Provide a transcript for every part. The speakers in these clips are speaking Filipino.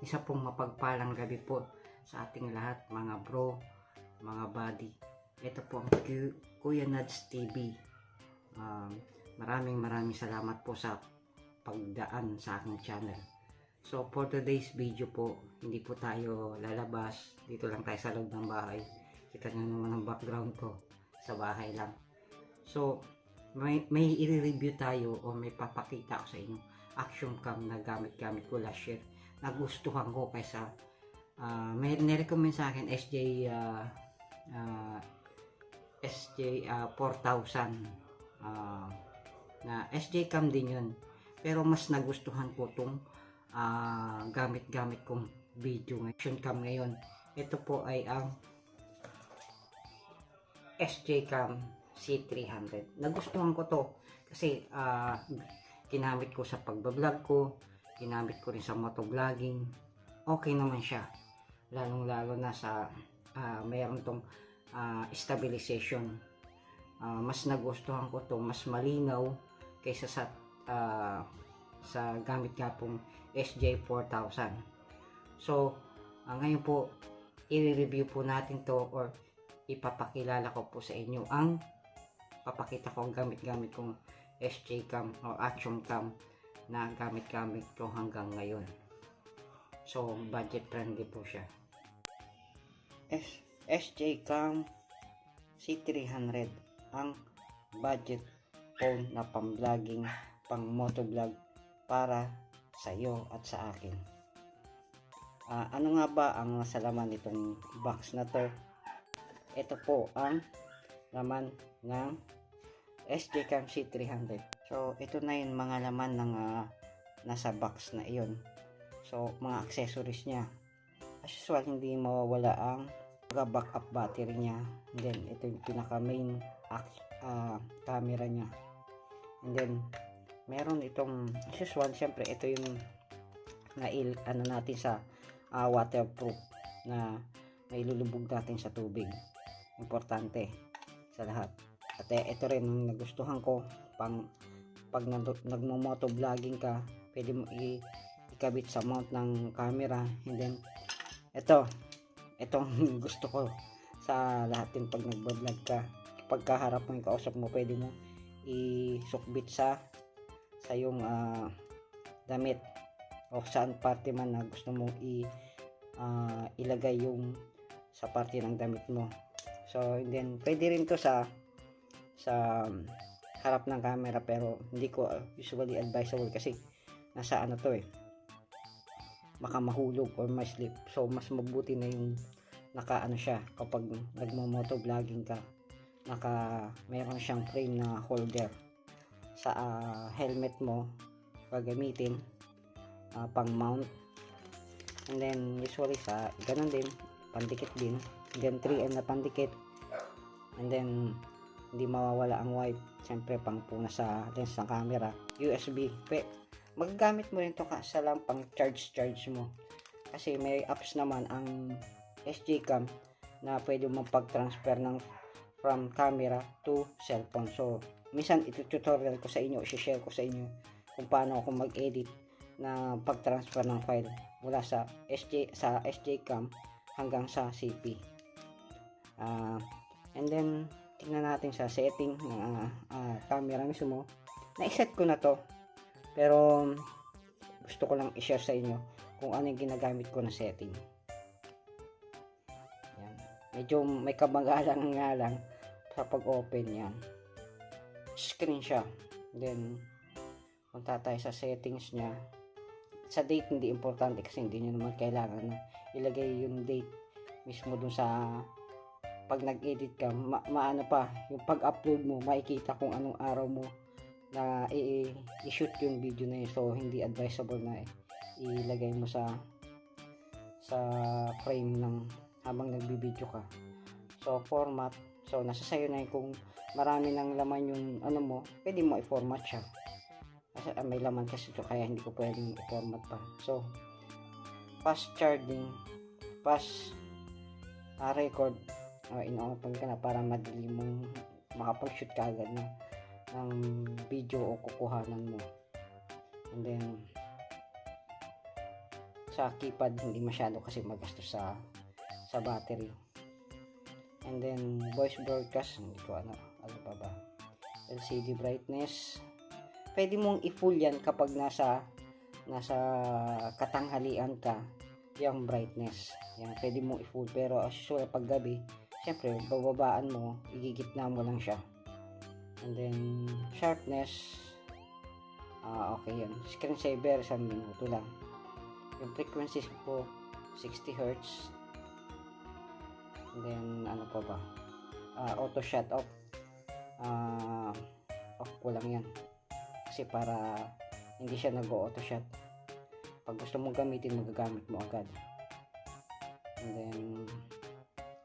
Isa pong mapagpalang gabi po sa ating lahat, mga bro, mga buddy. Ito po ang Kuya Nads TV. Um, maraming maraming salamat po sa pagdaan sa aking channel. So for today's video po, hindi po tayo lalabas. Dito lang tayo sa loob ng bahay. Kita nyo naman ang background ko sa bahay lang. So, may, may i-review tayo o may papakita ko sa inyo action cam na gamit-gamit ko last year. Nagustuhan ko kaysa uh, may nirecommend sa akin SJ uh, uh, SJ uh, 4000 uh, na SJ cam din yun. Pero mas nagustuhan ko tong ah, gamit-gamit kong video action cam ngayon. Ito po ay ang SJ Cam C300. Nagustuhan ko to kasi ah, ginamit ko sa pagbablog ko, ginamit ko rin sa motovlogging. Okay naman siya. Lalong-lalo na sa ah, mayroon tong ah, stabilization. Ah, mas nagustuhan ko to, mas malinaw kaysa sa ah, sa gamit nga pong SJ4000. So, ah, ngayon po, i-review po natin to or ipapakilala ko po sa inyo ang papakita ko ang gamit-gamit kong SJ cam o action cam na gamit-gamit ko hanggang ngayon. So, budget friendly po siya. S SJ cam C300 ang budget phone na pang-vlogging, pang-motovlog para sa iyo at sa akin. Ah, ano nga ba ang nasa laman nitong box na to? Ito po ang laman ng SJ Cam C300. So, ito na yung mga laman ng ah, nasa box na iyon. So, mga accessories niya. As usual, hindi mawawala ang backup battery niya. And then, ito yung pinaka main ah, camera niya. And then, meron itong, as usual, syempre, ito yung na il, ano natin sa ah, waterproof na nailulubog natin sa tubig. Importante sa lahat. At eh, ito rin ang nagustuhan ko pang pag nag- nagmo-motovlogging ka, pwede mo ikabit sa mount ng camera. And then ito itong gusto ko sa lahat din pag nagbablog ka. Pag kaharap mo yung kausap mo pwede mo isukbit sa sa yung ah, damit o saan parte man na gusto mong i ah, ilagay yung sa parte ng damit mo. So and then pwede rin to sa sa harap ng camera pero hindi ko uh, usually advisable kasi nasa ano to eh. Baka mahulog or may slip so mas mabuti na yung naka ano siya. Kapag nagmo-moto vlogging ka naka meron siyang frame na holder sa ah, helmet mo gagamitin ah, pang mount. And then usually sa ganun din pandikit din. Then 3M na pandikit. And then hindi mawawala ang wipe. Syempre pang puna sa lens ng camera. USB pe magagamit mo rin to sa lang pang charge charge mo. Kasi may apps naman ang SJ cam na pwede mo pag-transfer ng from camera to cellphone. So minsan ito tutorial ko sa inyo i-share ko sa inyo kung paano ako mag-edit na pag-transfer ng file mula sa SJ sa SJ cam hanggang sa CP Ah, and then tingnan natin sa setting ng ah, ah, camera mismo. Na-set ko na to. Pero gusto ko lang i-share sa inyo kung ano yung ginagamit ko na setting. Yan. medyo may kabagalan nga lang sa pag-open yan. Screen siya. Then punta tayo sa settings niya. Sa date hindi importante kasi hindi nyo naman kailangan na ilagay yung date mismo dun sa pag nag-edit ka, ma- maano pa, yung pag-upload mo, makikita kung anong araw mo na i-shoot yung video na yun. So, hindi advisable na ilagay mo sa sa frame ng habang nagbibideo ka. So, format. So, nasa sayo na yun kung marami ng laman yung ano mo, pwede mo i-format siya. Kasi ah, may laman kasi ito, kaya hindi ko pwedeng i-format pa. So, fast charging, fast ah, record, uh, in-open ka na para madali mong makapag-shoot ka agad na ng video o kukuhanan mo. And then, sa keypad hindi masyado kasi magastos sa sa battery. And then voice broadcast hindi ko ano ano pa ba? LCD brightness. Pwede mong i-full yan kapag nasa nasa katanghalian ka yung brightness. Yan pwede mong i-full. Pero as usual pag gabi syempre bababaan mo igigitna mo lang siya. And then sharpness ah okay yun. Screensaver isang minuto lang. Yung frequency ko 60 Hz and then ano pa ba? Ah, auto shut off. Ah off ko lang yan. Kasi para hindi siya nag-auto shut. Pag gusto mong gamitin magagamit mo agad. And then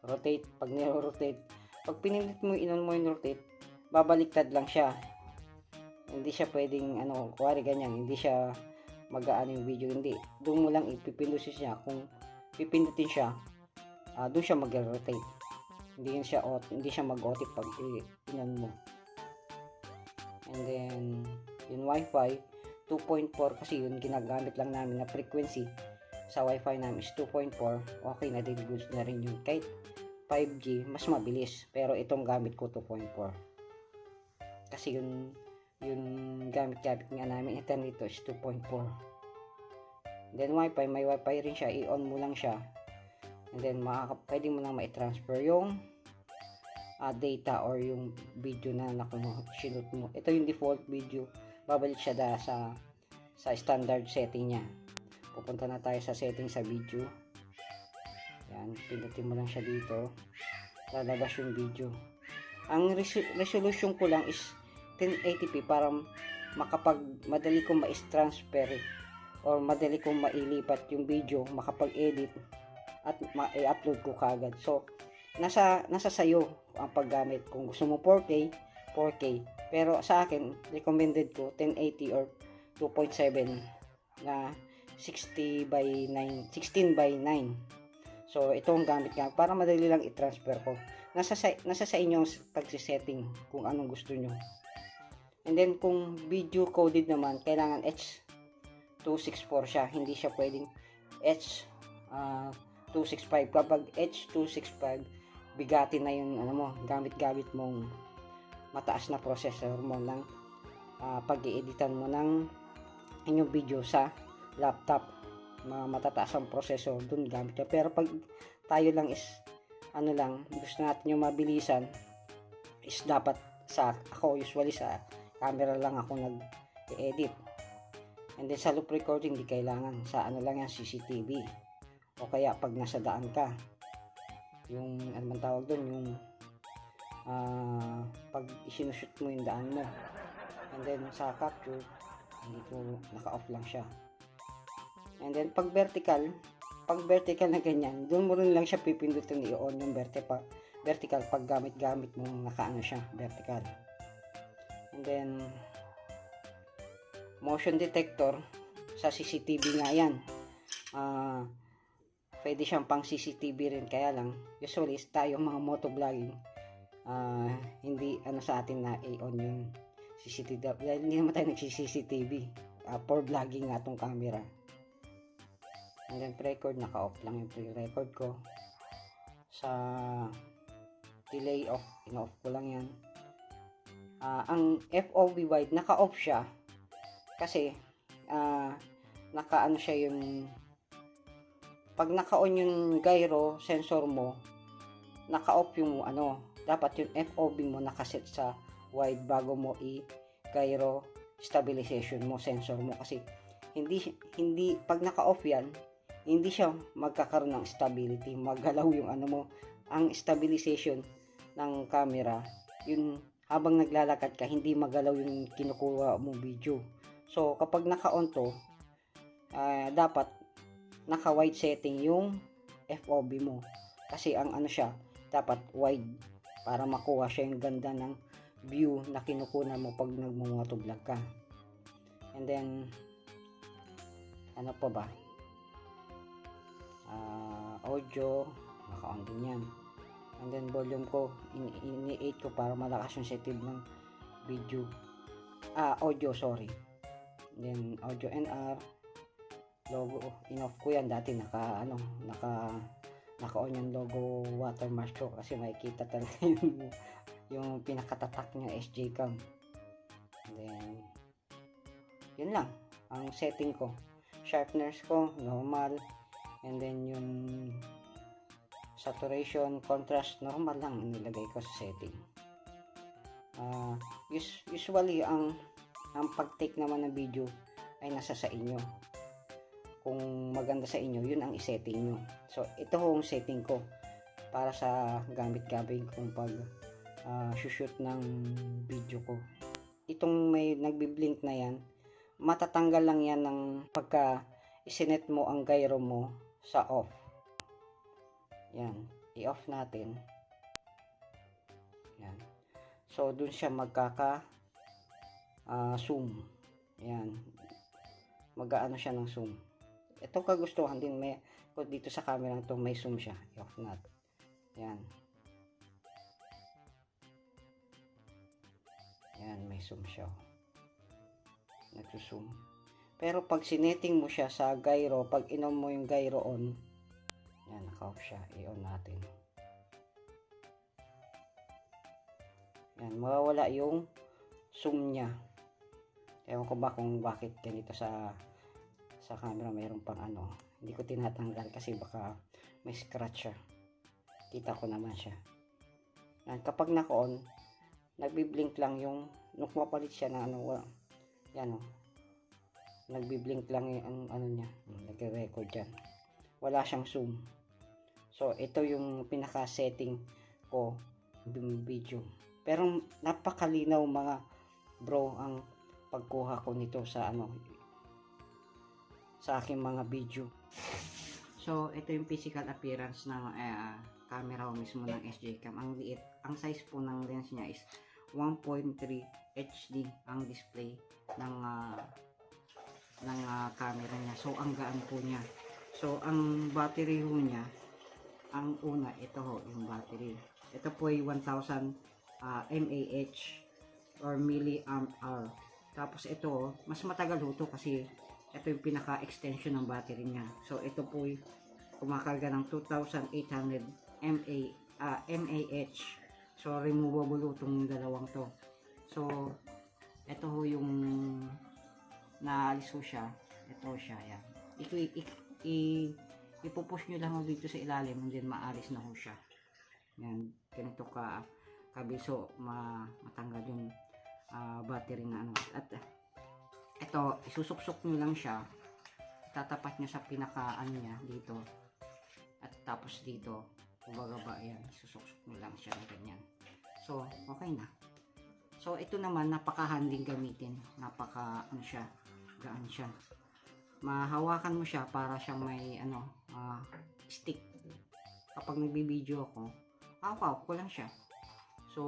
rotate. Pag niro-rotate pag pinilit mo inon mo yung rotate babaliktad lang siya. Hindi siya pwedeng ano kuwari ganyan hindi siya mag-aano yung video. Hindi doon mo lang ipipindusin siya. Kung pipindutin siya ah doon siya mag-rotate. Hindi siya ot hindi siya mag-otic pag inon mo. And then yung wifi 2.4 kasi yun ginagamit lang namin na frequency sa wifi namin is 2.4 okay na din goods na rin yun. Kahit 5G mas mabilis. Pero itong gamit ko 2.4 kasi yun yung gamit-gamit nga namin. Internet dito is 2.4 then wifi may wifi rin siya. I-on mo lang siya. And then makaka pwede mo lang ma-transfer yung ah, data or yung video na nakunot mo. Ito yung default video. Babalik siya da sa sa standard setting niya pupunta na tayo sa setting sa video. Yan pindutin mo lang siya dito. Lalabas yung video. Ang resu- resolution ko lang is 1080p para makapag madali kong ma-transfer or madali kong mailipat yung video makapag-edit at ma-upload ko kagad so nasa nasa sayo ang paggamit. Kung gusto mo 4K 4K pero sa akin recommended ko 1080 or 2.7 na 60 by 9 16 by 9 so ito ang gamit nga para madali lang i-transfer ko. Nasa sa, nasa sa inyong pagsisetting kung anong gusto nyo. And then kung video coded naman kailangan H264 siya. Hindi siya pwedeng H ah, 265 kapag H265 bigatin na yung ano mo gamit-gamit mong mataas na processor mo ng ah, pag-ieditan mo ng inyong video sa laptop mga matataas ang processor dun gamit niya. pero pag tayo lang is ano lang gusto natin yung mabilisan is dapat sa ako usually sa camera lang ako nag-edit and then sa loop recording di kailangan. Sa ano lang yan CCTV o kaya pag nasa daan ka yung ano man tawag doon yung ah pag isinushoot mo yung daan mo. And then sa capture hindi ko naka-off lang siya and then pag vertical pag vertical na ganyan doon mo rin lang siya pipindutin i-on yung vertical vertical pag gamit-gamit mo nakaano siya vertical. And then motion detector sa CCTV nga yan. Ah pwede siyang pang CCTV rin kaya lang usually tayo mga motovlogging ah hindi ano sa atin na i-on yung CCTV dahil hindi naman tayo nagsi-CCTV ah, for vlogging nga tong camera and then pre-record naka-off lang yung pre-record ko. Sa delay off in-off ko lang yan. Ah, ang FOV wide naka-off siya. Kasi ah naka-ano siya yung pag naka-on yung gyro sensor mo, naka-off yung ano, dapat yung FOV mo nakaset sa wide bago mo i-gyro stabilization mo, sensor mo. Kasi hindi hindi pag naka-off yan, hindi siya magkakaroon ng stability, maggalaw yung ano mo, ang stabilization ng camera, yun habang naglalakad ka, hindi magalaw yung kinukuha mo video. So, kapag naka-on to, ah, dapat naka-wide setting yung FOV mo. Kasi ang ano siya, dapat wide para makuha siya yung ganda ng view na kinukuha mo pag nagmumotovlog ka. And then, ano pa ba? Ah, audio, naka-on din yan. And then volume ko, ini-8 ko para malakas yung sensitive ng video. Ah, audio, sorry. And then audio NR, logo in-off ko yan dati naka ano naka naka-on yung logo watermark ko kasi makikita talaga yung yung pinakatatak niya SJ cam then yun lang ang setting ko sharpness ko normal and then yung saturation contrast normal lang ang nilagay ko sa setting Ah, us- usually ang ang pag-take naman ng video ay nasa sa inyo kung maganda sa inyo, yun ang isetting nyo. So, ito ho ang setting ko para sa gamit-gamit kong pag ah, shoot ng video ko. Itong may nagbi-blink na yan, matatanggal lang yan ng pagka isinet mo ang gyro mo sa off. Yan, i-off natin. Yan. So, dun siya magkaka ah, zoom. Yan. Mag-aano siya ng zoom. Ito kagustuhan din may dito sa camera to may zoom siya. I-off natin. Yan. Yan, may zoom siya. Nagsusum. Pero pag sineting mo siya sa gyro, pag inom mo yung gyro on, yan, naka-off siya. I-on natin. Yan, mawawala yung zoom niya. Ewan ko ba kung bakit ganito sa sa camera mayroon pang ano. Hindi ko tinatanggal kasi baka may scratch siya. Kita ko naman siya. Yan, kapag naka-on, nagbi-blink lang yung nung pumapalit siya na ano, yan o. Nagbi-blink lang yung ano niya. Nagre-record yan. Wala siyang zoom. So, ito yung pinaka-setting ko ng video. Pero napakalinaw mga bro ang pagkuha ko nito sa ano sa aking mga video. So, ito yung physical appearance ng eh, camera mismo ng SJ Cam. Ang liit, ang size po ng lens niya is 1.3 HD ang display ng ah, ng ah, camera niya. So, ang gaan po niya. So, ang battery ho niya, ang una, ito ho, yung battery. Ito po ay 1000 ah, mAh or milliamp hour. Tapos ito, mas matagal ho to kasi ito yung pinaka-extension ng battery niya. So, ito po ay kumakarga ng 2,800 mA, ah, mAh. So, removable itong dalawang to. So, ito ho yung naalis ho siya. Ito siya, yan. Ito, i, i, i- ipupush nyo lang dito sa ilalim and then maalis na ho siya. Yan, ganito ka kabiso ma, matanggal yung ah, battery na ano. At ito, isusuksok nyo lang siya. Tatapat nyo sa pinaka ano niya dito. At tapos dito, kumbaga ba, ayan, isusuksok nyo lang siya ganyan. So, okay na. So, ito naman, napaka-handling gamitin. Napaka, ano siya, gaan siya. Mahawakan mo siya para siyang may, ano, ah, stick. Kapag nagbibideo ako, hawak ko lang siya. So,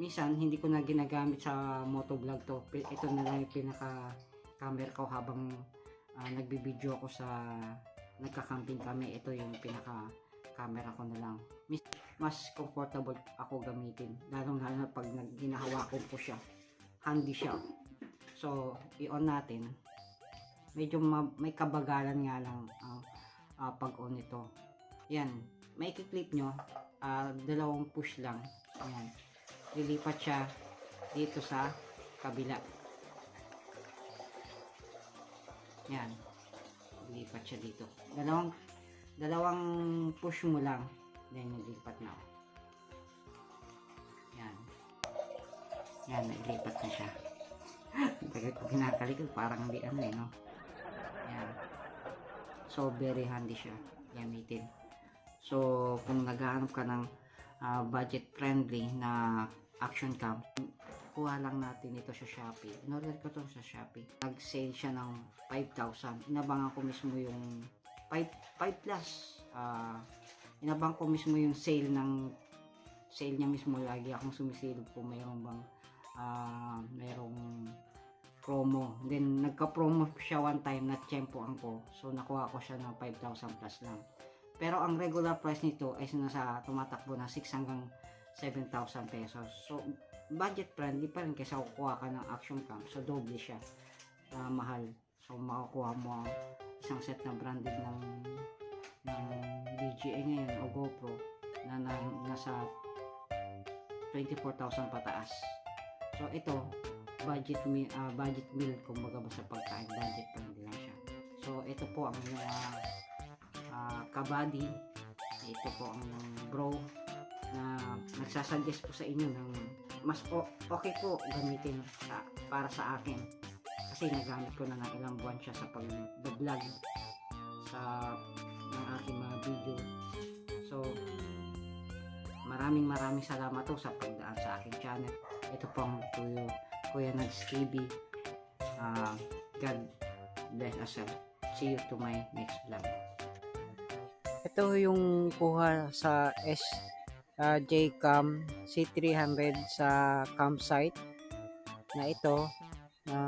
minsan hindi ko na ginagamit sa motovlog to. Ito na lang yung pinaka camera ko habang ah, nagbibideo ako sa nagka-camping kami. Ito yung pinaka camera ko na lang. Mas comfortable ako gamitin. Lalo na pag hinahawakan ko siya. Handy siya. So, i-on natin. Medyo ma- may kabagalan nga lang ang ah, pag-on nito. Yan. May clip nyo. ah, dalawang push lang. Ayan lilipat siya dito sa kabila. Yan. Lilipat siya dito. Dalawang dalawang push mo lang. Then nilipat na. Yan. Yan, naglipat na siya. Tagal ko parang hindi ano eh, no? Yan. So, very handy siya gamitin. So, kung naghahanap ka ng ah, budget friendly na action cam kuha lang natin ito sa Shopee in-order ko to sa Shopee nag-sale siya ng 5,000 inabangan ko mismo yung 5, 5 plus ah inabang ko mismo yung sale ng sale niya mismo lagi akong sumisale po mayroong bang ah mayroong promo then nagka-promo siya one time na tiyempo ko so nakuha ko siya ng 5,000 plus lang pero ang regular price nito ay nasa tumatakbo na 6 hanggang 7,000 pesos. So, budget friendly pa rin kaysa kukuha ka ng action cam. So, doble siya. ah, mahal. So makukuha mo ang isang set na branded ng ng DJI ngayon o GoPro na, na nasa 24,000 pataas. So ito budget ah, budget meal kumbaga ba sa pagkain budget friendly lang siya. So ito po ang mga ah, kabady. Ito po ang bro na nagsasuggest po sa inyo ng mas okay po gamitin sa, para sa akin. Kasi nagamit ko na ng ilang buwan siya sa pag-vlog sa ng aking mga video. So maraming maraming salamat po sa pagdaan sa aking channel ito po ang Kuya, Nags TV Ah, God bless us all see you to my next vlog. Ito yung kuha sa S uh, JCam C300 sa campsite na ito. Na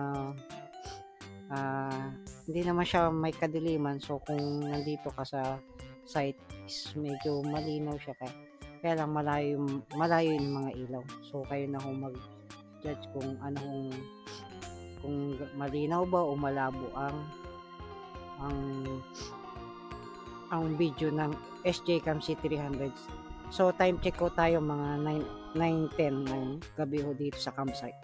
ah, hindi naman siya may kadiliman. So kung nandito ka sa site is medyo malinaw siya kaya, kaya lang malayo, malayo yung mga ilaw. So kayo na kung mag-judge kung ano kung, kung malinaw ba o malabo ang ang ang video ng SJ Cam C300. So time check ko tayo mga 9, 9.10 ng gabi ho dito sa campsite.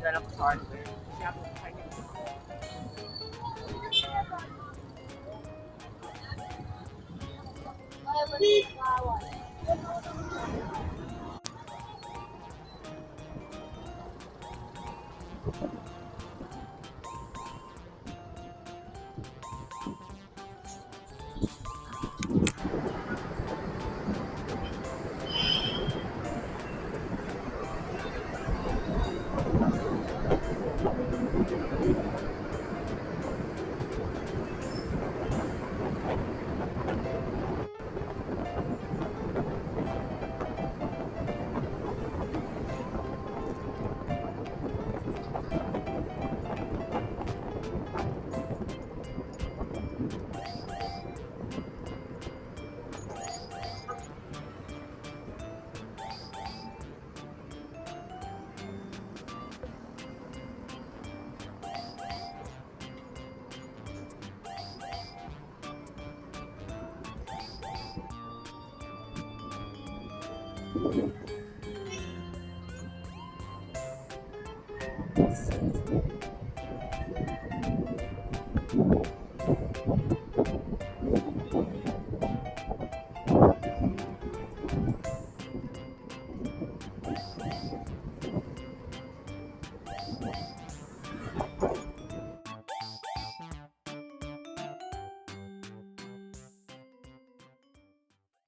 Dalawang hardware. Siya po kanya Sweet.